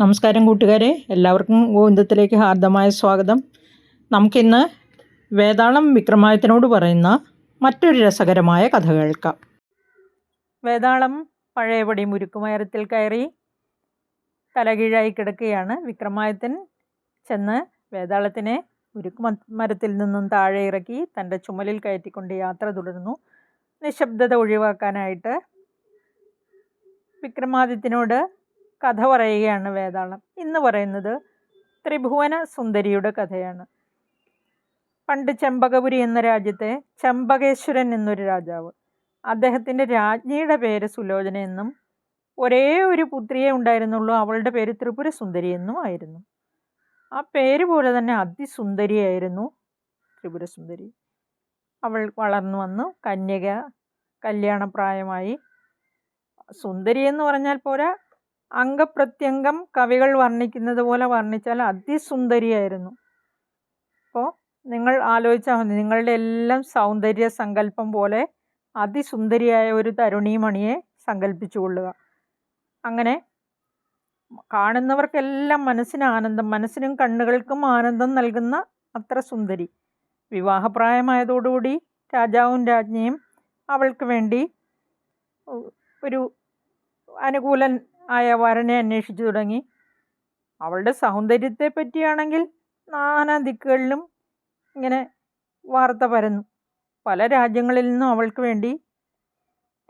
നമസ്കാരം കൂട്ടുകാരെ. എല്ലാവർക്കും ഗോവിന്ദത്തിലേക്ക് ഹാർദമായ സ്വാഗതം. നമുക്കിന്ന് വേതാളം വിക്രമായത്തിനോട് പറയുന്ന മറ്റൊരു രസകരമായ കഥ കേൾക്കാം വേതാളം പഴയപടി മുരുക്കുമയറത്തിൽ കയറി തലകീഴായി കിടക്കുകയാണ് വിക്രമായത്തിൻ ചെന്ന് വേതാളത്തിനെ ഉരുക്ക് മരത്തിൽ നിന്നും താഴെ ഇറക്കി തന്റെ ചുമലിൽ കയറ്റിക്കൊണ്ട് യാത്ര തുടർന്നു നിശബ്ദത ഒഴിവാക്കാനായിട്ട് വിക്രമാദിത്യനോട് കഥ പറയുകയാണ് വേതാളം ഇന്ന് പറയുന്നത് ത്രിഭുവന സുന്ദരിയുടെ കഥയാണ്. പണ്ട് ചെമ്പകപുരി എന്ന രാജ്യത്തെ ചെമ്പകേശ്വരൻ എന്നൊരു രാജാവ്. അദ്ദേഹത്തിന്റെ രാജ്ഞിയുടെ പേര് സുലോചന എന്നും ഒരേ ഒരു പുത്രിയെ ഉണ്ടായിരുന്നുള്ളൂ അവളുടെ പേര് ത്രിപുര സുന്ദരി എന്നും ആയിരുന്നു. ആ പേര് പോലെ തന്നെ അതിസുന്ദരിയായിരുന്നു ത്രിപുര സുന്ദരി അവൾ വളർന്നു വന്നു കന്യക കല്യാണപ്രായമായി. സുന്ദരി എന്ന് പറഞ്ഞാൽ പോരാ അംഗപ്രത്യംഗം കവികൾ വർണിക്കുന്നത് പോലെ വർണിച്ചാൽ അതിസുന്ദരിയായിരുന്നു. അപ്പോൾ നിങ്ങൾ ആലോചിച്ചാൽ മതി. നിങ്ങളുടെ എല്ലാം സൗന്ദര്യ സങ്കല്പം പോലെ അതിസുന്ദരിയായ ഒരു തരുണീമണിയെ സങ്കല്പിച്ചു കൊള്ളുക. അങ്ങനെ കാണുന്നവർക്കെല്ലാം മനസ്സിന് ആനന്ദം മനസ്സിനും കണ്ണുകൾക്കും ആനന്ദം നൽകുന്ന അത്ര സുന്ദരി. വിവാഹപ്രായമായതോടുകൂടി രാജാവും രാജ്ഞിയും അവൾക്ക് വേണ്ടി ഒരു അനുകൂലൻ ആയ വരനെ അന്വേഷിച്ചു തുടങ്ങി. അവളുടെ സൗന്ദര്യത്തെ പറ്റിയാണെങ്കിൽ നാനാ ദിക്കുകളിലും ഇങ്ങനെ വാർത്ത പരന്നു. പല രാജ്യങ്ങളിൽ നിന്നും അവൾക്ക് വേണ്ടി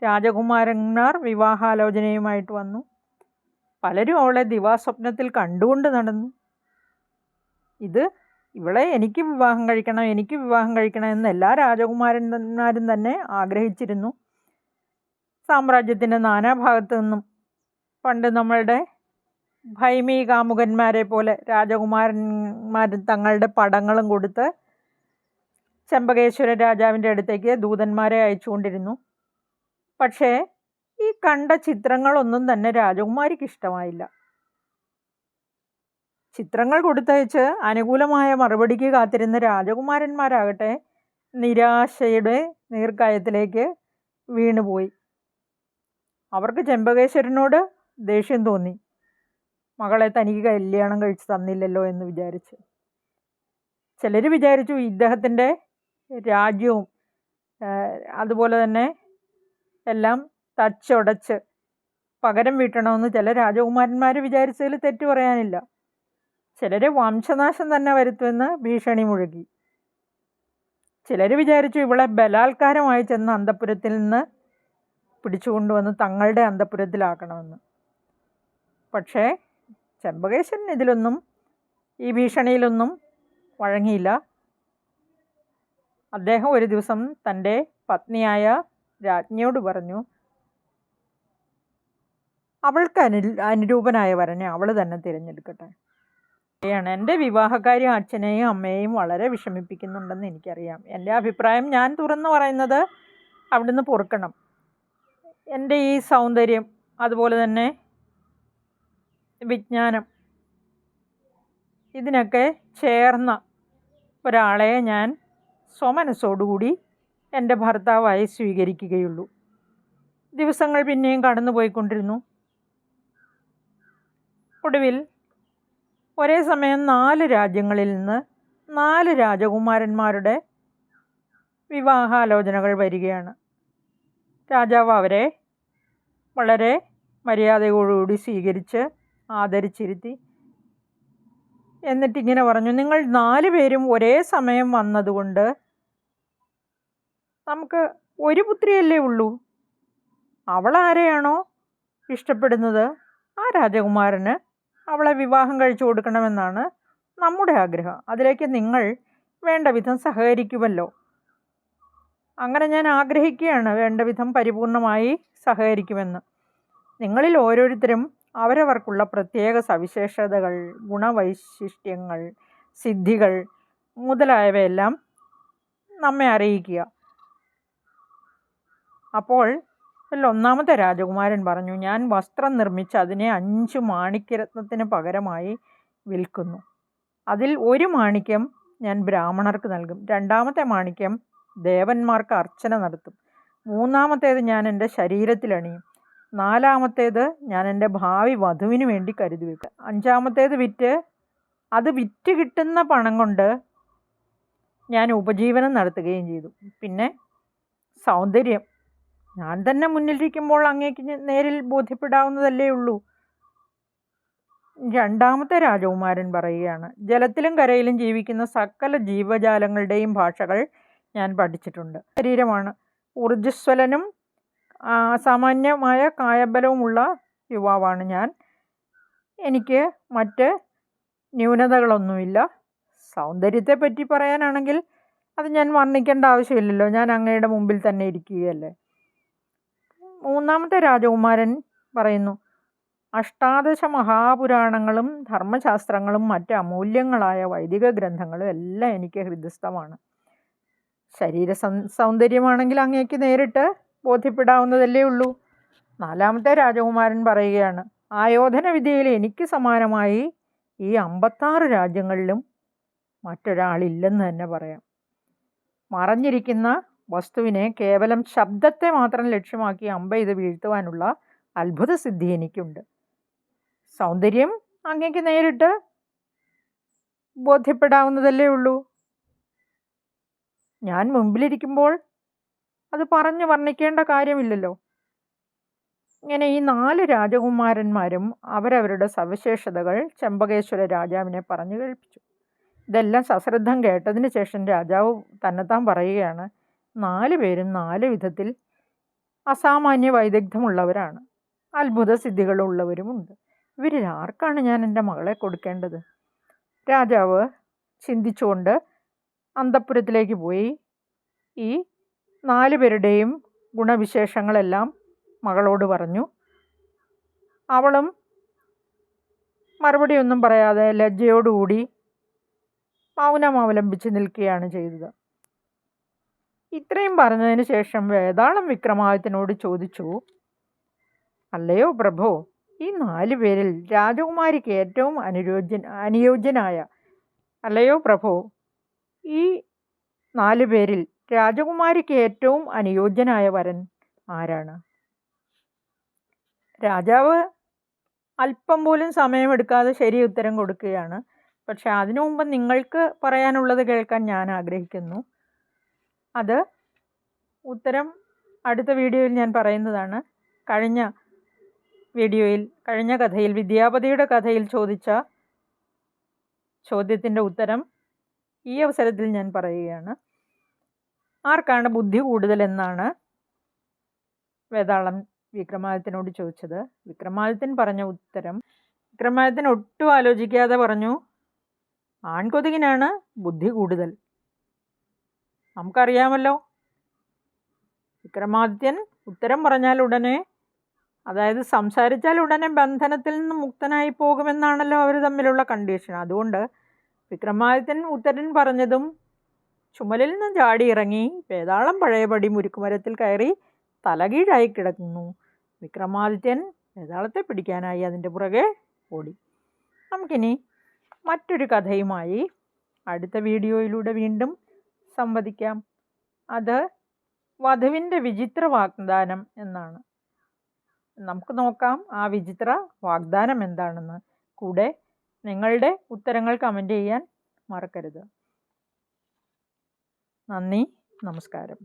രാജകുമാരന്മാർ വിവാഹാലോചനയുമായിട്ട് വന്നു. പലരും അവളെ ദിവാസ്വപ്നത്തിൽ കണ്ടുകൊണ്ട് നടന്നു. ഇത് ഇവളെ എനിക്ക് വിവാഹം കഴിക്കണം എനിക്ക് വിവാഹം കഴിക്കണം എന്ന് എല്ലാ രാജകുമാരന്മാരും തന്നെ ആഗ്രഹിച്ചിരുന്നു. സാമ്രാജ്യത്തിന്റെ നാനാഭാഗത്തു നിന്നും പണ്ട് നമ്മളുടെ ഭൈമി കാമുകന്മാരെ പോലെ രാജകുമാരന്മാരും തങ്ങളുടെ പടങ്ങളും കൊടുത്ത് ചെമ്പകേശ്വര രാജാവിന്റെ അടുത്തേക്ക് ദൂതന്മാരെ അയച്ചുകൊണ്ടിരുന്നു. പക്ഷേ ഈ കണ്ട ചിത്രങ്ങളൊന്നും തന്നെ രാജകുമാരിക്ക് ഇഷ്ടമായില്ല. ചിത്രങ്ങൾ കൊടുത്തയച്ച് അനുകൂലമായ മറുപടിക്ക് കാത്തിരുന്ന രാജകുമാരന്മാരാകട്ടെ നിരാശയുടെ നീർക്കായത്തിലേക്ക് വീണുപോയി. അവർക്ക് ചെമ്പകേശ്വരനോട് ദേഷ്യം തോന്നി. മകളെ തനിക്ക് കല്യാണം കഴിച്ച് തന്നില്ലല്ലോ എന്ന് വിചാരിച്ച്. ചിലർ വിചാരിച്ചു ഇദ്ദേഹത്തിന്റെ രാജ്യവും അതുപോലെ തന്നെ എല്ലാം തച്ചുടച്ച് പകരം വീട്ടണമെന്ന് ചില രാജകുമാരന്മാർ വിചാരിച്ചതിൽ തെറ്റു പറയാനില്ല. ചിലരെ വംശനാശം തന്നെ വരുത്തുമെന്ന് ഭീഷണി മുഴുകി. ചിലർ വിചാരിച്ചു ഇവളെ ബലാത്കാരമായി ചെന്ന് അന്തപുരത്തിൽ നിന്ന് പിടിച്ചുകൊണ്ടുവന്ന് തങ്ങളുടെ അന്തപുരത്തിലാക്കണമെന്ന്. പക്ഷേ ചെമ്പകേശ്വരൻ ഇതിലൊന്നും ഈ ഭീഷണിയിലൊന്നും വഴങ്ങിയില്ല. അദ്ദേഹം ഒരു ദിവസം തന്റെ പത്നിയായ രാജ്ഞിയോട് പറഞ്ഞു അവൾക്ക് അനു അനുരൂപനായ വരനെ അവൾ തന്നെ തിരഞ്ഞെടുക്കട്ടെ. ശരിയാണ് എന്റെ വിവാഹകാര്യം. അച്ഛനെയും അമ്മയെയും വളരെ വിഷമിപ്പിക്കുന്നുണ്ടെന്ന് എനിക്കറിയാം. എന്റെ അഭിപ്രായം ഞാൻ തുറന്നു പറയുന്നത് അവിടുന്ന് പൊറുക്കണം. എന്റെ ഈ സൗന്ദര്യം അതുപോലെ തന്നെ വിജ്ഞാനം. ഇതിനൊക്കെ ചേർന്ന ഒരാളെ ഞാൻ സ്വമനസ്സോടുകൂടി എന്റെ ഭർത്താവായി സ്വീകരിക്കുകയുള്ളൂ. ദിവസങ്ങൾ പിന്നെയും കടന്നു പോയിക്കൊണ്ടിരുന്നു ഒടുവിൽ ഒരേ സമയം നാല് രാജ്യങ്ങളിൽ നിന്ന് നാല് രാജകുമാരന്മാരുടെ വിവാഹാലോചനകൾ വരികയാണ്. രാജാവ് അവരെ വളരെ മര്യാദയോടുകൂടി സ്വീകരിച്ച് ആദരിച്ചിരുത്തി. എന്നിട്ടിങ്ങനെ പറഞ്ഞു നിങ്ങൾ നാല് പേരും ഒരേ സമയം വന്നതുകൊണ്ട് നമുക്ക് ഒരു പുത്രിയല്ലേ ഉള്ളൂ. അവളാരെയാണോ ഇഷ്ടപ്പെടുന്നത്? ആ രാജകുമാരന് അവളെ വിവാഹം കഴിച്ചു കൊടുക്കണമെന്നാണ് നമ്മുടെ ആഗ്രഹം. അതിലേക്ക് നിങ്ങൾ വേണ്ട വിധം സഹകരിക്കുമല്ലോ. അങ്ങനെ ഞാൻ ആഗ്രഹിക്കുകയാണ് വേണ്ട വിധം പരിപൂർണമായി സഹകരിക്കുമെന്ന്. നിങ്ങളിൽ ഓരോരുത്തരും അവരവർക്കുള്ള പ്രത്യേക സവിശേഷതകൾ ഗുണവൈശിഷ്ട്യങ്ങൾ സിദ്ധികൾ മുതലായവയെല്ലാം നമ്മെ അറിയിക്കുക. അപ്പോൾ ഒന്നാമത്തെ രാജകുമാരൻ പറഞ്ഞു ഞാൻ വസ്ത്രം നിർമ്മിച്ച് അതിനെ അഞ്ച് മാണിക്യരത്നത്തിന് പകരമായി വിൽക്കുന്നു. അതിൽ ഒരു മാണിക്യം ഞാൻ ബ്രാഹ്മണർക്ക് നൽകും. രണ്ടാമത്തെ മാണിക്യം ദേവന്മാർക്ക് അർച്ചന നടത്തും. മൂന്നാമത്തേത് ഞാൻ എന്റെ ശരീരത്തിലണിയും നാലാമത്തേത് ഞാൻ എന്റെ ഭാവി വധുവിന് വേണ്ടി കരുതി വെക്കുക. അഞ്ചാമത്തേത് വിറ്റ് അത് വിറ്റ് കിട്ടുന്ന പണം കൊണ്ട് ഞാൻ ഉപജീവനം നടത്തുകയും ചെയ്തു. പിന്നെ സൗന്ദര്യം. ഞാൻ തന്നെ മുന്നിലിരിക്കുമ്പോൾ അങ്ങേക്ക് നേരിൽ ബോധ്യപ്പെടാവുന്നതല്ലേ ഉള്ളൂ. രണ്ടാമത്തെ രാജകുമാരൻ പറയുകയാണ് ജലത്തിലും കരയിലും ജീവിക്കുന്ന സകല ജീവജാലങ്ങളുടെയും ഭാഷകൾ ഞാൻ പഠിച്ചിട്ടുണ്ട്. ശരീരമാണ്. ഊർജസ്വലനും ആ, സാമാന്യമായ കായബലവുമുള്ള യുവാവാണ് ഞാൻ. എനിക്ക് മറ്റ് ന്യൂനതകളൊന്നുമില്ല. സൗന്ദര്യത്തെ പറ്റി പറയാനാണെങ്കിൽ അത് ഞാൻ വർണിക്കേണ്ട ആവശ്യമില്ലല്ലോ. ഞാൻ അങ്ങയുടെ മുമ്പിൽ തന്നെ ഇരിക്കുകയല്ലേ. മൂന്നാമത്തെ രാജകുമാരൻ പറയുന്നു അഷ്ടാദശ മഹാപുരാണങ്ങളും ധർമ്മശാസ്ത്രങ്ങളും മറ്റ് അമൂല്യങ്ങളായ വൈദിക ഗ്രന്ഥങ്ങളും എല്ലാം എനിക്ക് ഹൃദയസ്ഥമാണ്. ശരീര സൗന്ദര്യമാണെങ്കിൽ അങ്ങേക്ക് നേരിട്ട് ബോധ്യപ്പെടാവുന്നതല്ലേ ഉള്ളൂ. നാലാമത്തെ രാജകുമാരൻ പറയുകയാണ് ആയോധന വിദ്യയിൽ എനിക്ക് സമാനമായി ഈ അമ്പത്താറ് രാജ്യങ്ങളിലും മറ്റൊരാളില്ലെന്ന് തന്നെ പറയാം. മറഞ്ഞിരിക്കുന്ന വസ്തുവിനെ കേവലം ശബ്ദത്തെ മാത്രം ലക്ഷ്യമാക്കി അമ്പ ഇത് വീഴ്ത്തുവാനുള്ള അത്ഭുത സിദ്ധി എനിക്കുണ്ട്. സൗന്ദര്യം അങ്ങേക്ക് നേരിട്ട് ബോധ്യപ്പെടാവുന്നതല്ലേ ഉള്ളൂ. ഞാൻ മുമ്പിലിരിക്കുമ്പോൾ അത് പറഞ്ഞു വർണിക്കേണ്ട കാര്യമില്ലല്ലോ. ഇങ്ങനെ ഈ നാല് രാജകുമാരന്മാരും അവരവരുടെ സവിശേഷതകൾ ചെമ്പകേശ്വര രാജാവിനെ പറഞ്ഞു കേൾപ്പിച്ചു. ഇതെല്ലാം സശ്രദ്ധം കേട്ടതിന് ശേഷം രാജാവ് തന്നെത്താൻ പറയുകയാണ് നാല് പേരും നാല് വിധത്തിൽ അസാമാന്യ വൈദഗ്ധ്യമുള്ളവരാണ്. അത്ഭുത സിദ്ധികളുള്ളവരുമുണ്ട്. ഇവരിൽ ആർക്കാണ് ഞാൻ എന്റെ മകളെ കൊടുക്കേണ്ടത്? രാജാവ് ചിന്തിച്ചുകൊണ്ട് അന്തപ്പുരത്തിലേക്ക് പോയി. ഈ നാല് പേരുടെയും ഗുണവിശേഷങ്ങളെല്ലാം മകളോട് പറഞ്ഞു. അവളും മറുപടിയൊന്നും പറയാതെ ലജ്ജയോടുകൂടി മൗനം അവലംബിച്ച് നിൽക്കുകയാണ് ചെയ്തത്. ഇത്രയും പറഞ്ഞതിന് ശേഷം വേതാളം വിക്രമാദിത്യനോട് ചോദിച്ചു അല്ലയോ പ്രഭോ ഈ നാല് പേരിൽ രാജകുമാരിക്ക് ഏറ്റവും അനുയോജ്യൻ അനുയോജ്യനായ അല്ലയോ പ്രഭോ ഈ നാല് പേരിൽ രാജകുമാരിക്ക് ഏറ്റവും അനുയോജ്യനായ വരൻ ആരാണ്? രാജാവ് അല്പം പോലും സമയമെടുക്കാതെ ശരി ഉത്തരം കൊടുക്കുകയാണ്. പക്ഷെ അതിനു മുമ്പ് നിങ്ങൾക്ക് പറയാനുള്ളത് കേൾക്കാൻ ഞാൻ ആഗ്രഹിക്കുന്നു. അത് ഉത്തരം അടുത്ത വീഡിയോയിൽ ഞാൻ പറയുന്നതാണ്. കഴിഞ്ഞ വീഡിയോയിൽ കഴിഞ്ഞ കഥയിൽ വിദ്യാപതിയുടെ കഥയിൽ ചോദിച്ച ചോദ്യത്തിന്റെ ഉത്തരം ഈ അവസരത്തിൽ ഞാൻ പറയുകയാണ്. ആർക്കാണ് ബുദ്ധി കൂടുതലെന്നാണ് വേതാളം വിക്രമാദിത്യനോട് ചോദിച്ചത്. വിക്രമാദിത്യൻ പറഞ്ഞ ഉത്തരം വിക്രമാദിത്യൻ ഒട്ടും ആലോചിക്കാതെ പറഞ്ഞു ആൺകൊതുകിനാണ് ബുദ്ധി കൂടുതൽ. നമുക്കറിയാമല്ലോ. വിക്രമാദിത്യൻ ഉത്തരം പറഞ്ഞാൽ ഉടനെ അതായത് സംസാരിച്ചാൽ ഉടനെ ബന്ധനത്തിൽ നിന്ന് മുക്തനായി പോകുമെന്നാണല്ലോ അവർ തമ്മിലുള്ള കണ്ടീഷൻ അതുകൊണ്ട് വിക്രമാദിത്യൻ ഉത്തരൻ പറഞ്ഞതും ചുമലിൽ നിന്നും ചാടി ഇറങ്ങി വേതാളം പഴയപടി മുരുക്കുമരത്തിൽ കയറി തലകീഴായി കിടക്കുന്നു. വിക്രമാദിത്യൻ വേതാളത്തെ പിടിക്കാനായി അതിന്റെ പുറകെ ഓടി. നമുക്കിനി മറ്റൊരു കഥയുമായി അടുത്ത വീഡിയോയിലൂടെ വീണ്ടും സംവദിക്കാം. അത് വധുവിന്റെ വിചിത്ര വാഗ്ദാനം എന്നാണ്. നമുക്ക് നോക്കാം ആ വിചിത്ര വാഗ്ദാനം എന്താണെന്ന്. കൂടെ നിങ്ങളുടെ ഉത്തരങ്ങൾ കമന്റ് ചെയ്യാൻ മറക്കരുത്. നന്ദി നമസ്കാരം.